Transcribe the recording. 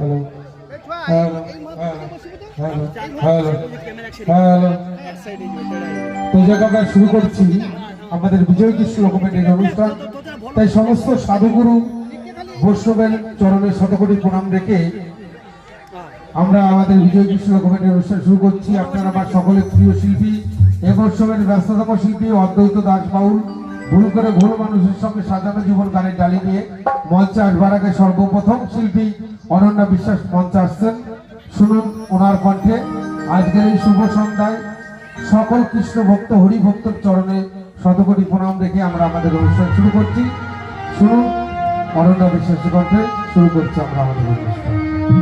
Hello hello hello তো জায়গায় আমরা শুরু করছি, আমাদের বিজয় কৃষ্ণ লোকমেন্টের অনুষ্ঠান। তাই সমস্ত সাধুগুরু বৈষ্ণবের চরণের শতকোটি প্রণাম রেখে আমরা আমাদের বিজয় কৃষ্ণ লোকমেন্টের অনুষ্ঠান শুরু করছি। আপনারা আমার সকলের প্রিয় শিল্পী, এ বৈষ্ণবের ব্যস্ততম শিল্পী অদ্বৈত দাস বাউল, ভুল করে ভুল মানুষের সঙ্গে সাজানো জীবন গানের ডালি নিয়ে মঞ্চে আসবার আগে সর্বপ্রথম শিল্পী অনন্যা বিশ্বাস মঞ্চে আসছেন। শুনুন ওনার কণ্ঠে। আজকের এই শুভ সন্ধ্যায় সকল কৃষ্ণ ভক্ত হরি ভক্তর চরণে শতকোটি প্রণাম রেখে আমরা আমাদের অনুষ্ঠান শুরু করছি। শুনুন অনন্যা বিশ্বাসী কণ্ঠে শুরু করছি আমরা আমাদের অনুষ্ঠান।